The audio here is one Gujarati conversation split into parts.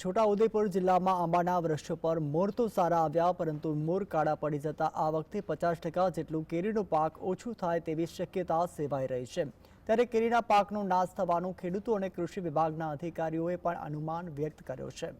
છોટાઉદેપુર જિલ્લામાં આંબાના વૃક્ષો પર મોર તો સારા આવ્યા, પરંતુ મોર કાળા પડી જતા આ વખતે પચાસ ટકા જેટલું કેરીનો પાક ઓછું થાય તેવી શક્યતા સેવાઈ રહી છે. ત્યારે કેરીના પાકનો નાશ થવાનું ખેડૂતો અને કૃષિ વિભાગના અધિકારીઓએ પણ અનુમાન વ્યક્ત કર્યો છે.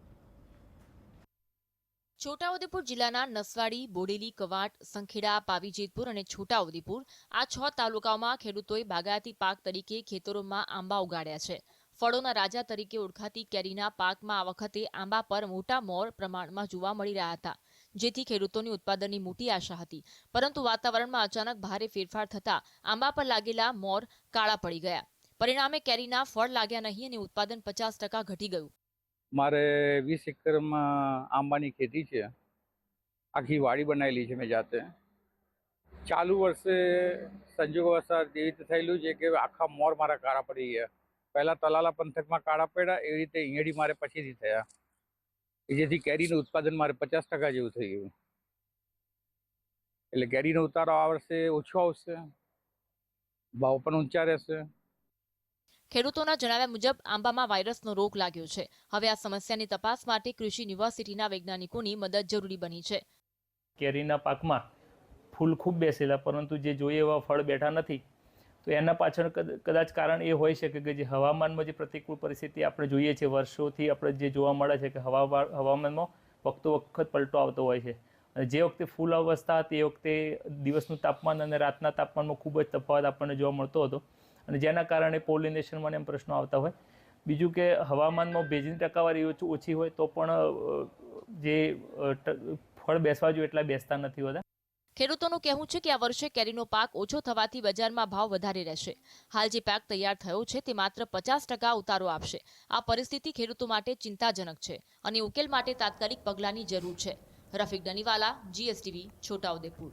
છોટાઉદેપુર જિલ્લાના નસવાડી, બોડેલી, કવાટ, સંખેડા, પાવીજેતપુર અને છોટાઉદેપુર આ છ તાલુકાઓમાં ખેડૂતોએ બાગાયતી પાક તરીકે ખેતરોમાં આંબા ઉગાડ્યા છે. ફળોના રાજા તરીકે ઓળખાતી કેરીના પાકમાં આ વખતે આંબા પર મોટા મોર પ્રમાણમાં જોવા મળી રહ્યા હતા, જેથી ખેડૂતોની ઉત્પાદનની મોટી આશા હતી. પરંતુ વાતાવરણમાં અચાનક ભારે ફેરફાર થતા આંબા પર લાગેલા મોર કાળા પડી ગયા. પરિણામે કેરીના ફળ લાગ્યા નહીં અને ઉત્પાદન પચાસ ટકા ઘટી ગયું. મારે વીસ એકરમાં આંબાની ખેતી છે. આખી વાડી બનાવેલી છે મેં જાતે. ચાલુ વર્ષે સંજોગ વરસાદ એવી રીતે થયેલું છે કે આખા મોર મારા કાળા પડી ગયા. પહેલાં તલાલા પંથકમાં કાળા પડ્યા એવી રીતે ઈયળી મારે પછીથી થયા. એ જેથી કેરીનું ઉત્પાદન મારે પચાસ ટકા જેવું થઈ ગયું. એટલે કેરીનો ઉતારો આ વર્ષે ઓછો આવશે. ભાવ પણ ઊંચા રહેશે. ખેડૂતોના જણાવ્યા મુજબ આંબામાં વાયરસનો રોગ લાગ્યો છે. હવે આ સમસ્યાની તપાસ માટે કૃષિ યુનિવર્સિટીના વૈજ્ઞાનિકોની મદદ જરૂરી બની છે. કેરીના પાકમાં ફૂલ ખૂબ બેસેલા પરંતુ જે જોઈએ એવા ફળ બેઠા નથી તો એના પાછળ કદ- કદાચ કારણ એ હોઈ શકે કે જે હવામાનમાં જે પ્રતિકૂળ પરિસ્થિતિ આપણે જોઈએ છીએ વર્ષોથી આપણે જે જોવા મળે છે કે હવા હવામાનમાં વખતો વખત પલટો આવતો હોય છે. અને જે વખતે ફૂલ અવસ્થા હતી એ વખતે દિવસનું તાપમાન અને રાતના તાપમાનમાં ખૂબ જ તફાવત આપણને જોવા મળતો હતો. અને જેના કારણે પોલિનેશનમાં એમ પ્રશ્નો આવતા હોય. બીજું કે હવામાનમાં ભેજની ટકાવારી ઓછી ઓછી હોય તો પણ જે ફળ બેસવા જોઈએ એટલા બેસતા નથી હોતા. ખેડૂતોનું કહેવું છે કે આ વર્ષે કેરીનો પાક ઓછો થવાથી બજારમાં ભાવ વધારે રહેશે. હાલ જે પાક તૈયાર થયો છે તે માત્ર પચાસ ટકા ઉતારો આપશે. આ પરિસ્થિતિ ખેડૂતો માટે ચિંતાજનક છે અને ઉકેલ માટે તાત્કાલિક પગલાંની જરૂર છે. રફીક ડનીવાલા જીએસટીવી છોટાઉદેપુર